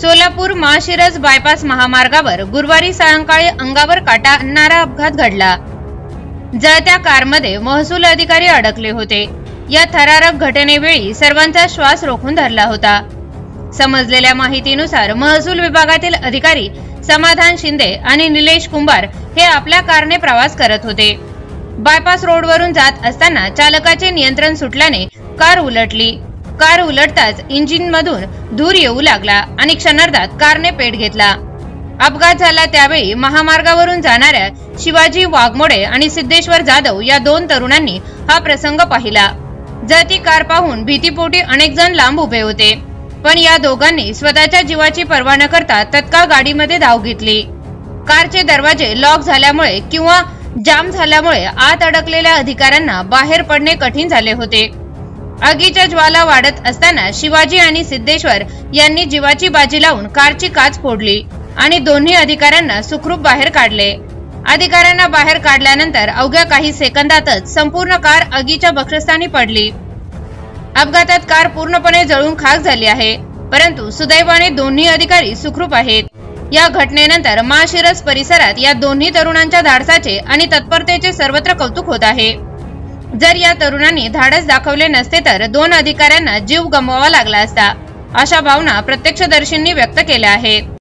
Solapur माशिरस bypass महामार्गावर गुरुवारी सायंकाळी अंगावर काटा आणणारा अपघात घडला. जळत्या कारमध्ये महसूल अधिकारी अडकले होते. या थरारक घटनेवेळी सर्वांचा श्वास रोखून धरला होता. समजलेल्या माहितीनुसार महसूल विभागातील अधिकारी समाधान शिंदे आणि निलेश कुंभार हे आपल्या कारने प्रवास करत होते. बायपास रोडवरून जात असताना चालकाचे नियंत्रण सुटल्याने कार उलटली. कार उलटताच इंजिन मधून धूर येऊ लागला आणि क्षणार्धात कारने पेट घेतला. अपघात झाला त्यावेळी महामार्गावरून जाणाऱ्या शिवाजी वाघमोडे आणि सिद्धेश्वर जाधव या दोन तरुणांनी हा प्रसंग पाहिला. जर ती कार पाहून भीतीपोटी अनेक जण लांब उभे होते पण या दोघांनी स्वतःच्या जीवाची पर्वा न करता तत्काळ गाडीमध्ये धाव घेतली. कारचे दरवाजे लॉक झाल्यामुळे किंवा जाम झाल्यामुळे आत अडकलेल्या अधिकाऱ्यांना बाहेर पडणे कठीण झाले होते. आगीच्या ज्वाला वाढत असताना शिवाजी आणि सिद्धेश्वर यांनी जीवाची बाजी लावून कारची काच फोडली आणि दोन्ही अधिकाऱ्यांना सुखरूप बाहेर काढले. अधिकाऱ्यांना बाहेर काढल्यानंतर अवघ्या काही सेकंदातच संपूर्ण कार आगीच्या बक्षस्थानी पडली. अपघातात कार पूर्णपणे जळून खाक झाली आहे परंतु सुदैवाने दोन्ही अधिकारी सुखरूप आहेत. या घटनेनंतर माशिरस परिसरात या दोन्ही तरुणांच्या धाडसाचे आणि तत्परतेचे सर्वत्र कौतुक होत आहे. जर या तरुणांनी धाडस दाखवले नसते तर दोन अधिकाऱ्यांना जीव गमवावा लागला असता. अशा भावना प्रत्यक्षदर्शींनी व्यक्त केल्या आहेत.